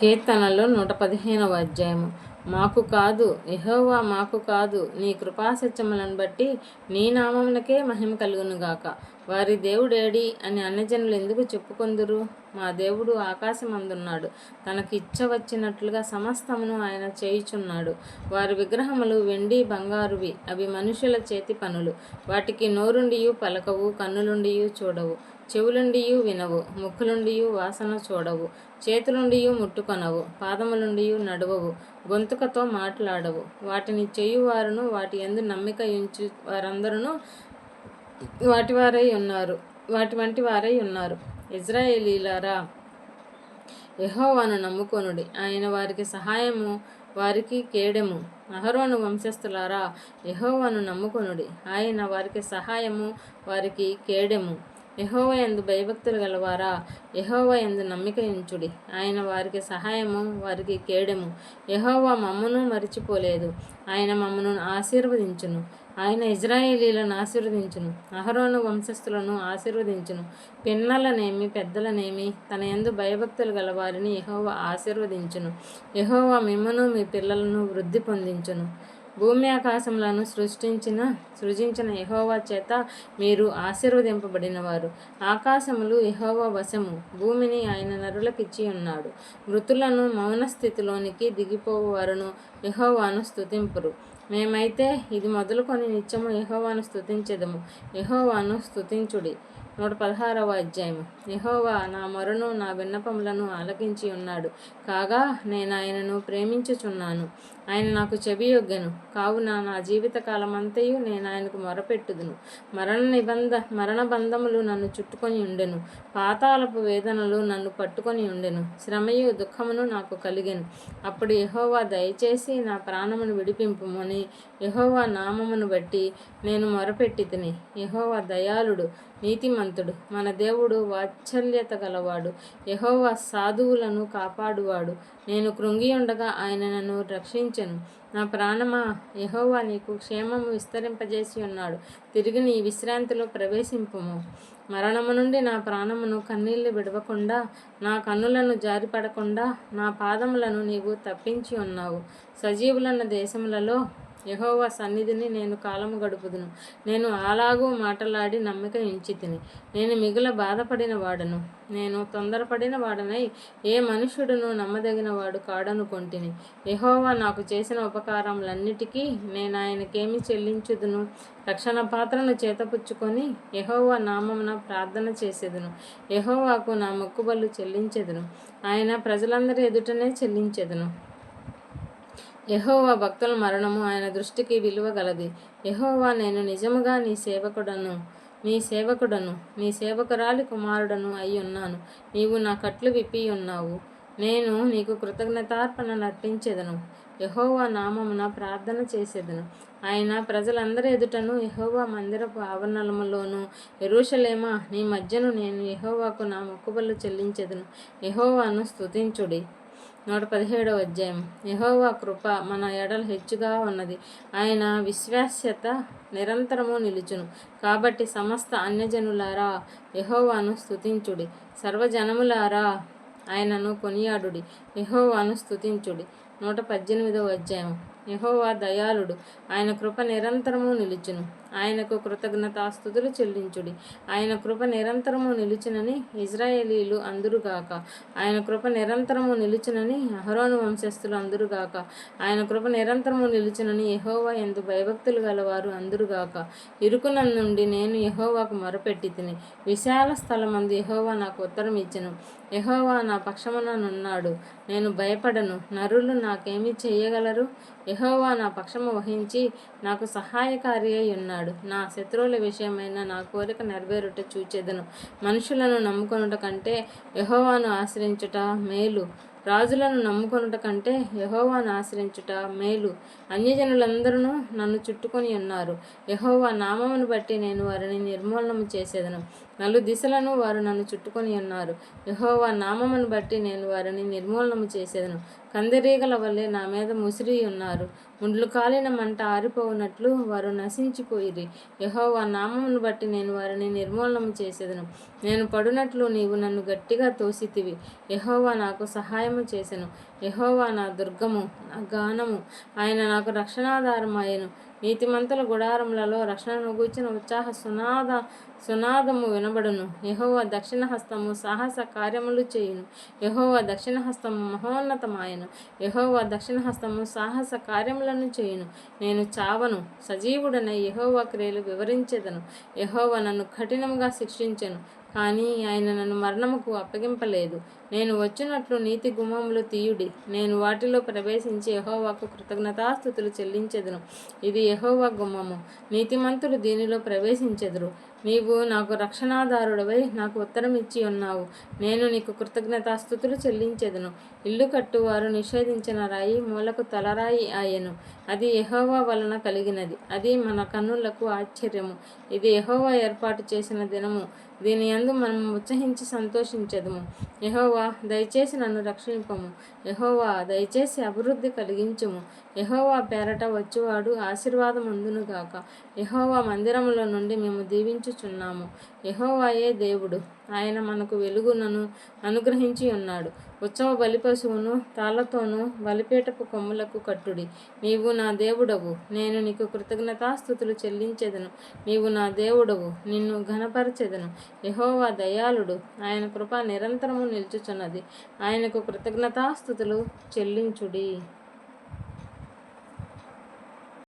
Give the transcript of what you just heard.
కీర్తనలో నూట పదిహేనవ అధ్యాయము. మాకు కాదు ఎహోవా మాకు కాదు నీ కృపాసత్యములను బట్టి నీ నామమునకే మహిమ కలుగునుగాక. వారి దేవుడేడి అని అన్యజనులు ఎందుకు చెప్పుకొందురు? మా దేవుడు ఆకాశమందున్నాడు తనకి ఇచ్చ వచ్చినట్లుగా సమస్తమును ఆయన చేయుచున్నాడు. వారి విగ్రహములు వెండి బంగారువి అవి మనుషుల చేతి పనులు. వాటికి నోరుండియు పలకవు కన్నులుండియు చూడవు. చెవులుండియు వినవు ముక్కులుండియు వాసన చూడవు చేతులుండియు ముట్టుకొనవు పాదములుండియు నడవవు గొంతుకతో మాట్లాడవు. వాటిని చేయువారును వాటి ఎందు నమ్మిక ఉంచు వారందరూ వాటి వారై ఉన్నారు వాటి వంటి వారై ఉన్నారు. ఇజ్రాయేలీలారా యహోవాను నమ్ముకొనుడి. ఆయన వారికి సహాయము వారికి కేడెము. అహరోను వంశస్థులారా యహోవాను నమ్ముకొనుడి. ఆయన వారికి సహాయము వారికి కేడెము. యహోవ ఎందు భయభక్తులు గలవారా? యహోవ ఎందు నమ్మిక ఎంచుడి ఆయన వారికి సహాయము వారికి కేడెము. యహోవ మమ్మను మరిచిపోలేదు. ఆయన మమ్మను ఆశీర్వదించును. ఆయన ఇజ్రాయేలీలను ఆశీర్వదించును. అహరోను వంశస్థులను ఆశీర్వదించును. పిన్నలనేమి పెద్దలనేమి తన ఎందు భయభక్తులు గల వారిని ఆశీర్వదించును. యహోవ మిమ్మను మీ పిల్లలను వృద్ధి పొందించును. భూమి ఆకాశములను సృష్టించిన సృజించిన యహోవా చేత మీరు ఆశీర్వదింపబడిన వారు ఆకాశములు యహోవా వశము భూమిని ఆయన నరులకిచ్చి ఉన్నాడు. మృతులను మౌన స్థితిలోనికి దిగిపోవారును యహోవాను స్థుతింపురు స్తుతింపురు. మేమైతే ఇది మొదలుకొని నిత్యము యహోవాను స్థుతించెదము యహోవాను స్థుతించుడి నూట పదహారవ అధ్యాయము. యహోవా నా మొరను నా విన్నపములను ఆలకించి ఉన్నాడు. కాగా నేను ఆయనను ప్రేమించుచున్నాను. ఆయన నాకు చెవియొగ్గను కావున నా జీవిత కాలమంతయు నేను ఆయనకు మొరపెట్టుదును. మరణ నిబంధ మరణ బంధములు నన్ను చుట్టుకొని ఉండెను. పాతాలపు వేదనలు నన్ను పట్టుకొని ఉండెను. శ్రమయు దుఃఖమును నాకు కలిగెను. అప్పుడు యహోవా దయచేసి నా ప్రాణమును విడిపింపుమని యహోవా నామమును బట్టి నేను మొరపెట్టి తిని. యహోవా దయాళుడు నీతిమంతుడు. మన దేవుడు వాత్సల్యత గలవాడు. యెహోవా సాధువులను కాపాడువాడు. నేను కృంగి ఉండగా ఆయన నన్ను రక్షించను. నా ప్రాణమా? యహోవా నీకు క్షేమము విస్తరింపజేసి ఉన్నాడు. తిరిగి నీ విశ్రాంతిలో ప్రవేశింపుము. మరణము నుండి నా ప్రాణమును కన్నీళ్ళు విడవకుండా నా కన్నులను జారిపడకుండా నా పాదములను నీవు తప్పించి ఉన్నావు. సజీవులన్న దేశములలో యెహోవా సన్నిధిని నేను కాలము గడుపుదును. నేను అలాగూ మాటలాడి నమ్మిక ఇంచితిని నేను మిగుల బాధపడిన వాడను. నేను తొందరపడిన వాడనై ఏ మనుషుడును నమ్మదగిన వాడు కాడనుకొంటిని యహోవా నాకు చేసిన ఉపకారములన్నిటికీ నేను ఆయనకేమి చెల్లించుదును? రక్షణ పాత్రను చేతపుచ్చుకొని యహోవా నామమున ప్రార్థన చేసేదును. యహోవాకు నా మొక్కుబళ్ళు చెల్లించెదను. ఆయన ప్రజలందరి ఎదుటనే చెల్లించెదను. యహోవా భక్తుల మరణము ఆయన దృష్టికి విలువ గలది. యహోవా నేను నిజముగా నీ సేవకుడను నీ సేవకుడను నీ సేవకురాలి కుమారుడను అయి ఉన్నాను. నీవు నా కట్లు విప్పి ఉన్నావు. నేను నీకు కృతజ్ఞతార్పణ నర్పించెదను యహోవా నామమున ప్రార్థన చేసేదను. ఆయన ప్రజలందరి ఎదుటను యహోవా మందిరపు ఆవరణములోను ఎరుషలేమా నీ మధ్యను నేను యహోవాకు నా మొక్కుబళ్ళు చెల్లించెదను. యహోవాను స్తుతించుడి. నూట పదిహేడవ అధ్యాయం. యహోవా కృప మన ఎడలు హెచ్చుగా ఉన్నది. ఆయన విశ్వాస్యత నిరంతరము నిలుచును. కాబట్టి సమస్త అన్యజనులారా యహోవాను స్తుతించుడి. సర్వజనములారా ఆయనను కొనియాడుడి. యహోవాను స్తుతించుడి. నూట పద్దెనిమిదవ అధ్యాయం. యహోవా దయాళుడు ఆయన కృప నిరంతరము నిలుచును. ఆయనకు కృతజ్ఞతాస్థుతులు చెల్లించుడి. ఆయన కృప నిరంతరము నిలుచునని ఇజ్రాయేలీలు అందురుగాక. ఆయన కృప నిరంతరము నిలుచునని అహరోను వంశస్థులు అందురుగాక. ఆయన కృప నిరంతరము నిలుచునని యహోవా ఎందు భయభక్తులు గలవారు అందురుగాక. ఇరుకున నుండి నేను యహోవాకు మొరపెట్టి తిని విశాల స్థలమందు యహోవా నాకు ఉత్తరం ఇచ్చను యహోవా నా పక్షముననున్నాడు నేను భయపడను. నరులు నాకేమి చేయగలరు? యహోవా నా పక్షము వహించి నాకు సహాయకారి అయి ఉన్నాడు. నా శత్రువుల విషయమైన నా కోరిక నెరవేరుట చూచెదను. మనుషులను నమ్ముకొనుట కంటే యహోవాను ఆశ్రయించుట మేలు. రాజులను నమ్ముకొనుట కంటే యహోవాను ఆశ్రయించుట మేలు. అన్యజనులందరూ నన్ను చుట్టుకొని ఉన్నారు. యహోవా నామమును బట్టి నేను వారిని నిర్మూలనము చేసేదను. నలు దిశలను వారు నన్ను చుట్టుకొని ఉన్నారు. యహోవా నామమును బట్టి నేను వారిని నిర్మూలనము చేసేదను. కందిరీగల వల్లే నా మీద ముసిరి ఉన్నారు. ముండ్లు కాలిన మంట ఆరిపోవునట్లు వారు నశించిపోయిరి. యహోవా నామమును బట్టి నేను వారిని నిర్మూలనము చేసేదను. నేను పడునట్లు నీవు నన్ను గట్టిగా తోసితివి. యహోవా నాకు సహాయము చేసెను. యహోవా నా దుర్గము నా గానము. ఆయన నాకు రక్షణాధారమాయను నీతిమంతుల గుడారములలో రక్షణను గూర్చిన ఉత్సాహ సునాద సునాదము వినబడును. యహోవ దక్షిణ హస్తము సాహస కార్యములు చేయును. యహోవ దక్షిణ హస్తము మహోన్నతమాయను. యహోవ దక్షిణ హస్తము సాహస కార్యములను చేయును. నేను చావను. సజీవుడన యహోవ క్రియలు వివరించేదను. యహోవ నన్ను కఠినముగా శిక్షించెను. కానీ ఆయన నన్ను మరణముకు అప్పగింపలేదు. నేను వచ్చినట్లు నీతి గుమ్మములు తీయుడి. నేను వాటిలో ప్రవేశించి యహోవాకు కృతజ్ఞతాస్థుతులు చెల్లించెదను. ఇది యహోవా గుమ్మము నీతిమంతులు దీనిలో ప్రవేశించెదరు. నీవు నాకు రక్షణాధారుడవై నాకు ఉత్తరం ఇచ్చి ఉన్నావు. నేను నీకు కృతజ్ఞతాస్థుతులు చెల్లించెదను. ఇల్లు కట్టువారు నిషేధించిన రాయి మూలకు తలరాయి ఆయను. అది యహోవా వలన కలిగినది. అది మన కన్నులకు ఆశ్చర్యము. ఇది యహోవా ఏర్పాటు చేసిన దినము. దీని అందు మనం ఉత్సహించి సంతోషించదము. యహోవా దయచేసి నన్ను రక్షింపము. యహోవా దయచేసి అభివృద్ధి కలిగించుము. యహోవా పేరట వచ్చేవాడు ఆశీర్వాదం అందునుగాక యహోవా మందిరములో నుండి మేము దీవించుచున్నాము. యహోవాయే దేవుడు. ఆయన మనకు వెలుగునను అనుగ్రహించి ఉన్నాడు. ఉత్సవ బలిపశువును తాళ్ళతోనూ బలిపీటపు కొమ్ములకు కట్టుడి. నీవు నా దేవుడవు. నేను నీకు కృతజ్ఞతాస్థుతులు చెల్లించెదను. నీవు నా దేవుడవు. నిన్ను ఘనపరచెదను. యహోవా దయాళుడు. ఆయన కృప నిరంతరము నిల్చుచున్నది. ఆయనకు కృతజ్ఞతాస్థుతులు చెల్లించుడి.